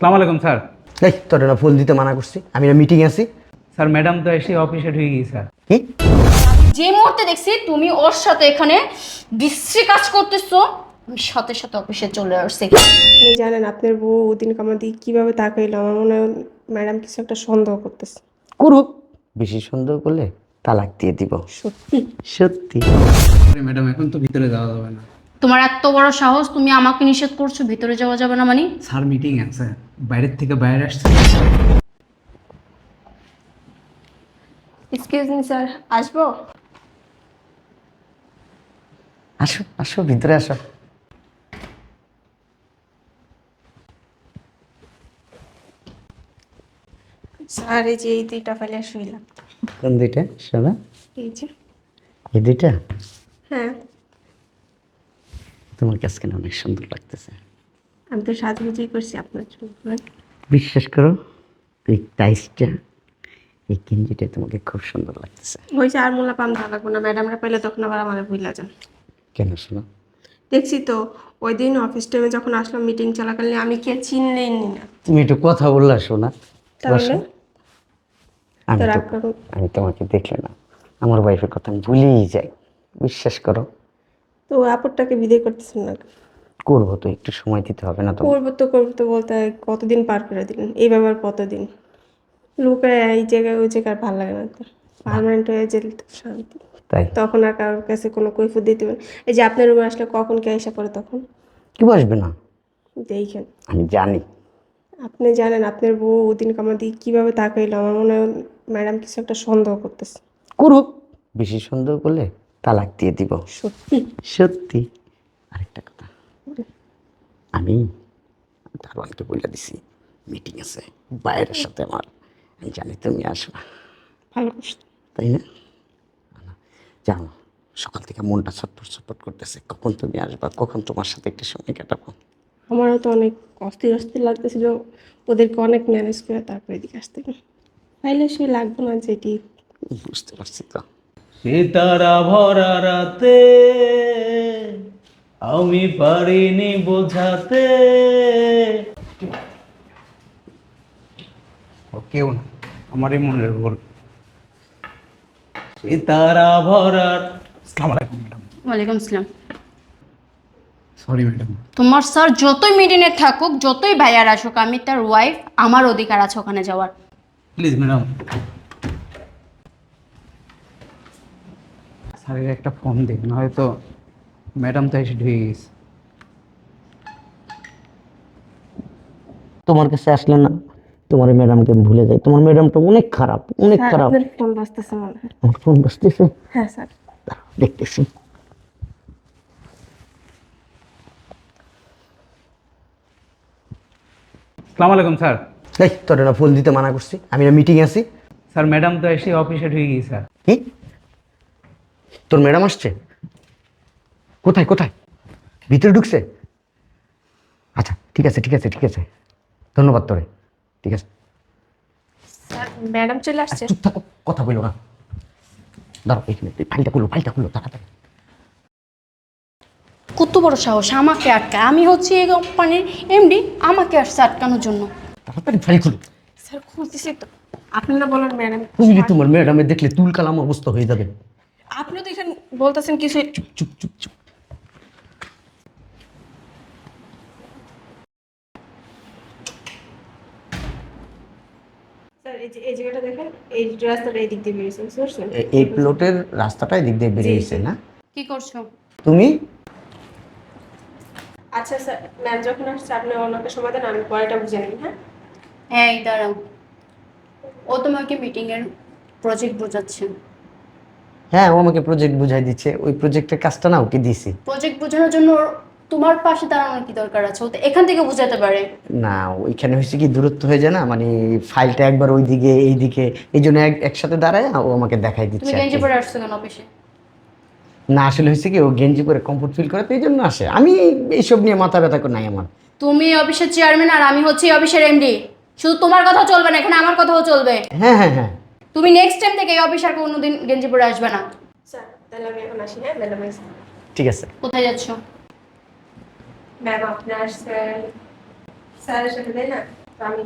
সালাম আলাইকুম স্যার। এই তোর না ফোন দিতে মানা করছি। আমি না মিটিং আছি। স্যার ম্যাডাম তো এসে অফিসে ঢুকে গিয়ে স্যার। কি? যে মুহূর্তে দেখছি তুমি ওর সাথে এখানে বিশ্রী কাজ করতেছো আমি সাথে সাথে অফিসে চলে আসছি। আপনি জানেন আপনার বউ ওদিন আমার দিকে কীভাবে তাকাইলো আমার মনে হয় ম্যাডাম কিছু একটা সন্দেহ করতেছে। করুক। বেশি সন্দেহ করলে তালাক দিয়ে দিব। সত্যি। সত্যি। ম্যাডাম এখন তো ভিতরে যাওয়া যাবে না। তোমার এত বড় সাহস তুমি আমাকে নিষেধ করছ ভিতরে যাওয়া যাবে না মানে? স্যার মিটিং আছে। বাইরের থেকে বাইরে আসছে। এক্সকিউজ মি স্যার আসব? আসো আসো ভিতরে আসো। স্যার এই যে এই দুইটা ফেলে শুইলাম। কোন দুইটা? শোনা। এই যে। এই দুইটা? তোমার কাছে কেন অনেক সুন্দর লাগতেছে? আমি তো সাজগুজি করছি আপনার জন্য বিশ্বাস করো এই টাইসটা এই কিঞ্জিটা তোমাকে খুব সুন্দর লাগতেছে। ওই যে আর মোলা পাম ধরা না ম্যাডামরা পেলে তখন আবার আমাদের ভুলা যান। কেন শোনো? দেখছি তো ওই দিন অফিস টাইমে যখন আসলাম মিটিং চলাকালীন আমি কে চিনলেই নি না। তুমি একটু কথা বললা শোনা। তাহলে? আমি তোমাকে দেখলে না আমার ওয়াইফের কথা আমি ভুলেই যাই। বিশ্বাস করো তো আপুরটাকে বিদায় করতেছেন না করব তো একটু সময় দিতে হবে না তো। করব তো করব তো বলতে কতদিন পার করে দিলেন? এই ব্যাপার কতদিন? লোকের এই জায়গায় ওই জায়গায় আর ভালো লাগে না তো পারমানেন্ট হয়ে যেতে তো শান্তি। তাই? তখন আর কারোর কাছে কোনো কৈফত দিতে পারেন এই যে আপনার রুমে আসলে কখন কে এসে পড়ে তখন? কি বসবে না। দেখেন। আমি জানি। আপনি জানেন আপনার বউ ওদিন আমার দিকে কীভাবে তাকাইলো? আমার মনে হয় ম্যাডাম কিছু একটা সন্দেহ করতেছে। করুক। বেশি সন্দেহ করলে তালাক দিয়ে দিব। সত্যি? সত্যি। আরেকটা কথা। আমি দারোয়ানকে বলে দিছি। মিটিং আছে। বাইরের সাথে আমার। আমি জানি তুমি আসবা ভালো তাই না? জানো সকাল থেকে মনটা ছটফট ছটফট করতেছে। কখন তুমি আসবা? কখন তোমার সাথে একটু সময় কাটাবো? আমারও তো অনেক অস্থির অস্থির লাগতেছিল ওদেরকে অনেক ম্যানেজ করে তারপরে এদিকে আসতে। তাইলে সে লাগবে না যেটি বুঝতে পারছি তো। সীতারা ভরা রাতে আমি পারিনি বোঝাতে। কেউ না আমারই মনের ভুল ভরা আসসালামু আলাইকুম ম্যাডাম। ওয়ালাইকুম আসসালাম। Sorry madam. তোমার স্যার যতই মিটিংয়ে থাকুক যতই ভাইয়ার আসুক আমি তার ওয়াইফ আমার অধিকার আছে ওখানে যাওয়ার। প্লিজ ম্যাডাম স্যারের একটা ফোন দিন হয়তো ম্যাডাম তো এসে ঢুকে গেছে। তোমার কাছে আসলে না তোমার ম্যাডামকে ভুলে যাই। তোমার ম্যাডামটা অনেক খারাপ অনেক খারাপ। ফোন বাজতেছে মনে হয়। আমার ফোন বসতেছে হ্যাঁ স্যার। দেখতেছি। সালাম আলাইকুম স্যার। এই তোর না ফোন দিতে মানা করছি। আমি না মিটিং আছি। স্যার ম্যাডাম তো এসে অফিসে ঢুকে গিয়ে স্যার। তোর ম্যাডাম আসছে? কোথায় কোথায়? ভিতরে ঢুকছে? আচ্ছা ঠিক আছে ঠিক আছে ঠিক আছে। ধন্যবাদ তোরে। ঠিক আছে। ম্যাডাম চলে আসছে। চুপ থাকো কথা বলো না। দাঁড়াও এখানে এই ফাইলটা খুলো ফাইলটা খুলো তাড়াতাড়ি। কত বড় সাহস আমাকে আটকায়। আমি হচ্ছি এই কোম্পানির এমডি আমাকে আসছে আটকানোর জন্য। তাড়াতাড়ি ফাইল খুলো। স্যার খুঁজতেছি তো। আপনারা বলেন ম্যাডাম বুঝলি তোমার ম্যাডামে দেখলে তুল কালাম অবস্থা হয়ে যাবে। আপনি তো এখানে বলতেছেন কিছু চুপ চুপ চুপ স্যার এই যে এই জায়গাটা দেখেন এই রাস্তাটা এই দিক দিয়ে বেরিয়েছে বুঝতে পারছেন? এ- এই প্লটের রাস্তাটা এদিক দিয়ে বেরিয়েছে না? কি করছ? তুমি? আচ্ছা স্যার ম্যাম যখন আসছে আপনি ওনাকে সময় দেন আমি পরেটা বুঝে নিই হ্যাঁ? হ্যাঁ এই দাঁড়াও। ও তোমাকে মিটিংয়ের প্রজেক্ট বোঝাচ্ছে। হ্যাঁ ও আমাকে প্রজেক্ট বুঝাই দিচ্ছে। ওই প্রজেক্টের কাজটা না ওকে দিছি। প্রজেক্ট বোঝানোর জন্য তোমার পাশে দাঁড়ানোর কি দরকার আছে? ও তো এখান থেকে বুঝাতে পারে। না ওইখানে হয়েছে কি দূরত্ব হয়ে যায় না? মানে ফাইলটা একবার ওইদিকে এইদিকে এই জন্য এক- একসাথে দাঁড়ায় ও আমাকে দেখাই তুমি দিচ্ছে আর গেঞ্জি পরে আসছো কেন অফিসে? না আসলে হয়েছে কি ও গেঞ্জি পরে কমফোর্ট ফিল করে তো এই জন্য আসে। আমি এইসব নিয়ে মাথা ব্যথা করে নাই আমার। তুমি অফিসের চেয়ারম্যান আর আমি হচ্ছি অফিসের এমডি শুধু তোমার কথা চলবে না এখানে আমার কথাও চলবে। হ্যাঁ হ্যাঁ হ্যাঁ। তুমি নেক্সট টাইম থেকে এই অফিস আর কোনোদিন গেঞ্জি পরে আসবে না। স্যার তাহলে আমি এখন আসি হ্যাঁ? ম্যাডাম ঠিক আছে। কোথায় যাচ্ছো? ম্যাম আপনি আসছেন স্যারের সাথে তাই না? আমি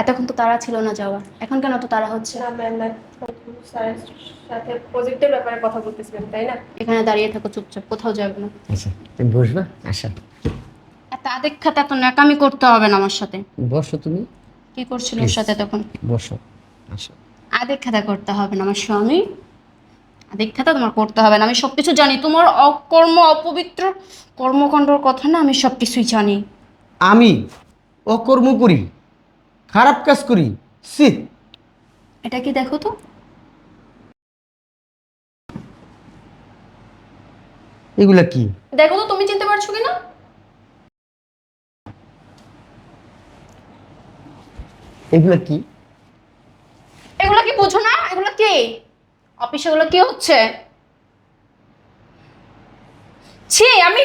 এতক্ষণ তো তারা ছিল না যাওয়া এখন কেন তো তারা হচ্ছে? না ম্যাম স্যারের সাথে প্রজেক্টের ব্যাপারে কথা বলতেছিলেন তাই না? এখানে দাঁড়িয়ে থাকো চুপচাপ কোথাও যাবে না। আচ্ছা তুমি বসবা? আচ্ছা এত আদেক্ষাতে এত ন্যাকামি করতে হবে না আমার সাথে। বসো তুমি। কি করছিল ওর সাথে তখন? বসো। আচ্ছা। আদেক্ষাতা করতে হবে না আমার স্বামী। আদেক্ষাতা তোমার করতে হবে না। আমি সব কিছু জানি। তোমার অকর্ম অপবিত্র কর্মকাণ্ডর কথা না আমি সব কিছুই জানি। আমি অকর্ম করি খারাপ কাজ করি সি এটা কি দেখো তো? এগুলা কি? দেখো তো তুমি চিনতে পারছ কি না এগুলা কি এগুলো কি বুঝো না এগুলো কি? অফিসে এগুলো কি হচ্ছে? ছি আমি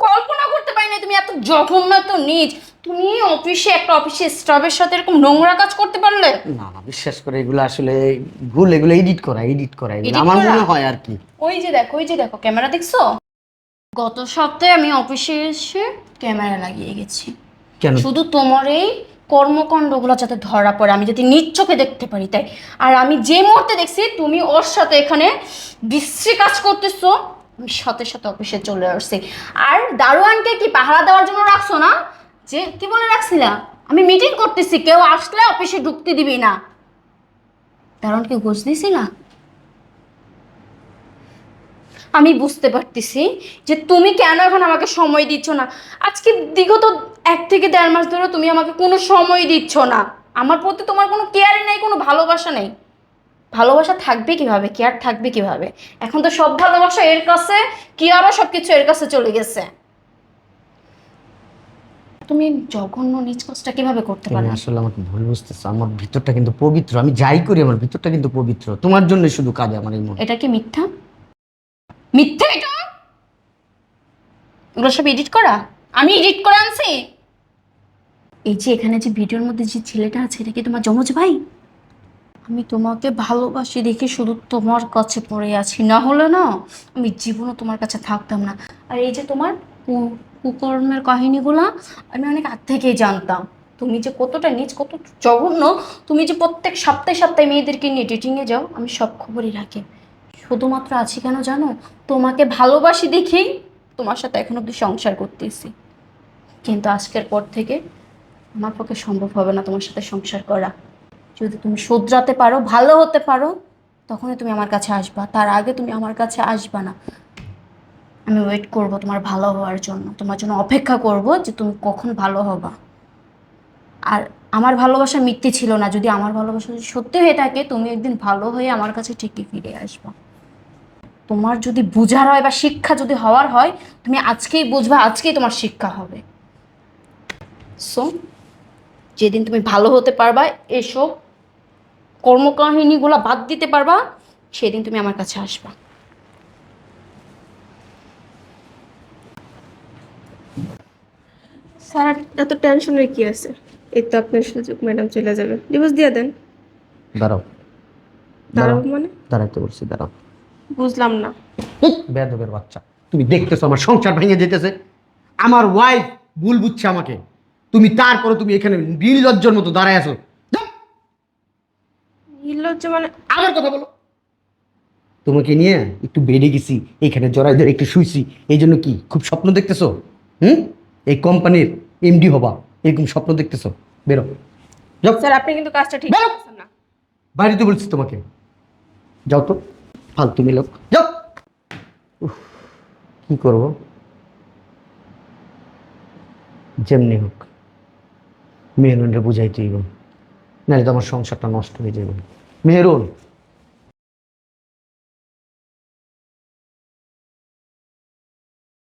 কল্পনা করতে পারি না তুমি এত জঘন্য এত নিজ। তুমি অফিসে একটা অফিসে স্টাফের সাথে এরকম নোংরা কাজ করতে পারলে? না না বিশ্বাস করে এগুলো আসলে ভুল এগুলো এডিট করা এডিট করা এগুলো আমার মনে হয় আর কি। ওই যে দেখো ওই যে দেখো ক্যামেরা দেখছ? গত সপ্তাহে আমি অফিসে এসে ক্যামেরা লাগিয়ে গেছি। কেন? শুধু তোমার এই কর্মকাণ্ডগুলো যাতে ধরা পড়ে, আমি যাতে নিজ চোখে দেখতে পারি, তাই। আর আমি যে মুহূর্তে দেখছি, তুমি ওর সাথে এখানে বিশ্রী কাজ করতেছো, আমি সাথে সাথে অফিসে চলে আসছি। আর দারোয়ানকে কি পাহারা দেওয়ার জন্য রাখছো না? যে, কি বলে রাখছিলা? আমি মিটিং করতেছি, কেউ আসলে অফিসে ঢুকতে দিবি না। দারোয়ানকে ঘুষ দিছিলা আমি বুঝতে পারতেছি যে তুমি কেন এখন আমাকে সময় দিচ্ছ না। আজকে বিগত এক থেকে দেড় মাস ধরে তুমি আমাকে কোনো সময় দিচ্ছ না। আমার প্রতি তোমার কোনো কেয়ারই নেই কোনো ভালোবাসা নেই। ভালোবাসা থাকবে কীভাবে? কেয়ার থাকবে কীভাবে? এখন তো সব ভালোবাসা এর কাছে কেয়ারও সব কিছু এর কাছে চলে গেছে। তুমি জঘন্য নিজ কাজটা কীভাবে করতে পারো আসলে আমাকে ভুল বুঝতেছো। আমার ভিতরটা কিন্তু পবিত্র। আমি যাই করি আমার ভিতরটা কিন্তু পবিত্র। তোমার জন্য শুধু কাজে আমার এই মন এটা কি মিথ্যা? মিথ্যা এটা? এগুলো সব এডিট করা? আমি এডিট করে আনছি? এই যে এখানে যে ভিডিওর মধ্যে যে ছেলেটা আছে এটা কি তোমার যমজ ভাই? আমি তোমাকে ভালোবাসি দেখে শুধু তোমার কাছে পড়ে আছি। না হলে না আমি জীবনও তোমার কাছে থাকতাম না। আর এই যে তোমার কু- কুকর্মের কাহিনীগুলো আমি অনেক আগ থেকেই জানতাম। তুমি যে কতটা নিজ কত জঘন্য তুমি যে প্রত্যেক সপ্তাহে সপ্তাহে মেয়েদেরকে নিয়ে ডেটিংয়ে যাও আমি সব খবরই রাখি। শুধুমাত্র আছি কেন জানো? তোমাকে ভালোবাসি দেখেই তোমার সাথে এখন অব্দি সংসার করতেছি। কিন্তু আজকের পর থেকে আমার পক্ষে সম্ভব হবে না তোমার সাথে সংসার করা। যদি তুমি শুধরাতে পারো, ভালো হতে পারো, তখনই তুমি আমার কাছে আসবা। তার আগে তুমি আমার কাছে আসবা না। আমি ওয়েট করব তোমার ভালো হওয়ার জন্য। তোমার জন্য অপেক্ষা করব যে তুমি কখন ভালো হবা। আর আমার ভালোবাসা মিথ্যে ছিল না। যদি আমার ভালোবাসা যদি সত্যি হয়ে থাকে, তুমি একদিন ভালো হয়ে আমার কাছে ঠিকই ফিরে আসবা। তোমার যদি বুঝার হয় বা শিক্ষা যদি হওয়ার হয় তুমি আজকেই বুঝবা আজকেই তোমার শিক্ষা হবে। সো যেদিন তুমি ভালো হতে পারবা এসব কর্মকাহিনীগুলো বাদ দিতে পারবা সেদিন তুমি আমার কাছে আসবা। স্যার এত টেনশনের কি আছে? এই তো আপনার সুযোগ ম্যাডাম চলে যাবে। ডিভোর্স দিয়ে দেন। দাঁড়াও। দাঁড়াও। মানে? দাঁড়াইতে বলছি দাঁড়াও। বুঝলাম না। বেদবের বাচ্চা। তুমি দেখতেছো আমার সংসার ভেঙে যেতেছে। আমার ওয়াইফ ভুল বুঝছে আমাকে। তুমি তারপরে তুমি এখানে নির্লজ্জর মতো দাঁড়ায় আছো। নির্লজ্জ মানে আবার কথা বলো। তোমাকে নিয়ে একটু বেড়ে গেছি এখানে জড়াই ধরে একটু শুইছি। এই জন্য কি খুব স্বপ্ন দেখতেছো? হুম? এই কোম্পানির এমডি হবা এরকম স্বপ্ন দেখতেছো? বেরো। স্যার আপনি কিন্তু কাজটা ঠিক না। বাড়িতে বলছি তোমাকে। যাও তো। ফালতু লোক যাও। কি করব? যেমনি হোক, মেহরুনরে বুঝাইতেই নাহলে তো আমার সংসারটা নষ্ট হয়ে যাবে মেহরুন!